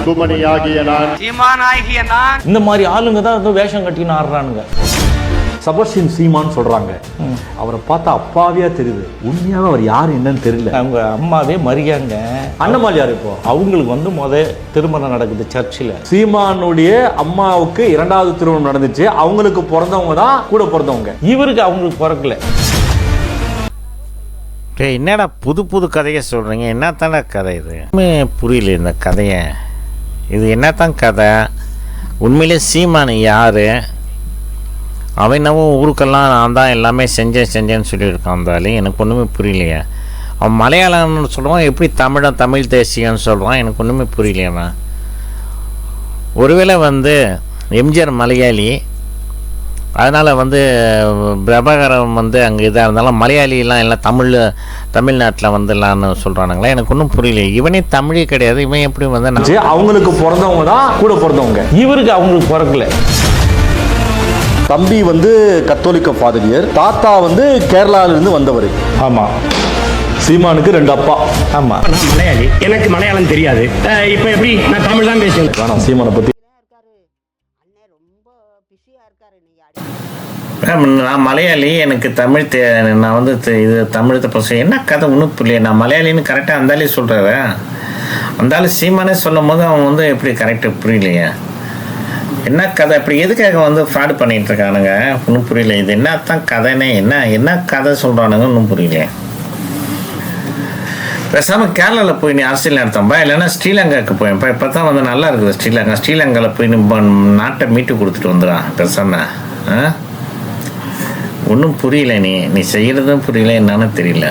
அன்புமணியாகிய நான். சீமானாகிய நான். இந்த மாதிரி ஆளுங்க தான் ஏதோ வேஷம் கட்டின்னு ஆடுறானுங்க. சபர்ஷின் சீமான்னு சொல்றாங்க. அவரை பார்த்தா அப்பாவியா தெரியுது. உண்மையாவே அவர் யார் என்னன்னு தெரியல. அவங்க அம்மாவே மரியாங்க. அண்ணமால் யார் இப்போ? அவங்களுக்கு வந்து முத திருமணம் நடக்குது சர்ச்சில். சீமானுடைய அம்மாவுக்கு இரண்டாவது திருமணம் நடந்துச்சு. அவங்களுக்கு பிறந்தவங்க தான் கூட பிறந்தவங்க. இவருக்கு அவங்களுக்கு பிறக்கல. என்னடா புது புது கதையை சொல்கிறீங்க என்னத்தானே கதை இது? புரியல இந்த கதையை. இது என்னத்தான் கதை? உண்மையிலே சீமான் யார்? அவன் என்னவோ ஊருக்கெல்லாம் நான் தான் எல்லாமே செஞ்சேன் செஞ்சேன்னு சொல்லியிருக்கான் இருந்தாலும் எனக்கு ஒன்றுமே புரியலையே. அவன் மலையாளம்னு சொல்லுவான் எப்படி தமிழன் தமிழ் தேசியன்னு சொல்கிறான் எனக்கு ஒன்றுமே புரியலையவன் ஒருவேளை வந்து எம்ஜிஆர் மலையாளி அதனால் வந்து பிரபாகரம் வந்து அங்கே இதாக இருந்தாலும் மலையாளிலாம் எல்லாம் தமிழ் தமிழ்நாட்டில் வந்துலான்னு சொல்கிறானுங்களே எனக்கு ஒன்றும் புரியல இவனே தமிழே கிடையாது. இவன் எப்படி வந்து அவங்களுக்கு பிறந்தவங்க தான் கூட பிறந்தவங்க. இவருக்கு அவங்களுக்கு பிறக்கல. தம்பி வந்து கத்தோலிக்க பாதிரியர் தாத்தா வந்து கேரளால இருந்து வந்தவர். ஆமா. சீமானுக்கு ரெண்டு அப்பா. ஆமா. நான் மலையாளி. எனக்கு மலையாளம் தெரியாது. இப்ப எப்படி? நான் தமிழ் தான் பேசுவேன். சீமானை பத்தி நான் மலையாளி எனக்கு தமிழ் தே நான் வந்து இது தமிழ் தப்பு என்ன கதை ஒன்றும் புரியல நான் மலையாளின்னு கரெக்டாக அந்தாலே சொல்கிறத அந்தாலும் சீமானே சொல்லும் போது அவன் வந்து எப்படி கரெக்டாக புரியலையே? என்ன கதை? இப்படி எதுக்காக வந்து ஃப்ராட் பண்ணிகிட்டு இருக்கானுங்க? ஒன்றும் புரியல. இது என்ன தான் கதைனே என்ன என்ன கதை சொல்கிறானுங்க ஒன்றும் புரியலையே. பேசாமல் கேரளாவில் போய் நீ அரசியல் நடத்தம்பா இல்லைன்னா ஸ்ரீலங்காவுக்கு போயேன்ப்பா இப்போ தான் வந்து நல்லா இருக்குது ஸ்ரீலங்கா. ஸ்ரீலங்காவில் போய் நீ நாட்டை மீட்டு கொடுத்துட்டு வந்துடான் பேசாமல் ஒன்றும் புரியல நீ. நீ செய்கிறதும் புரியல என்னன்னு தெரியல.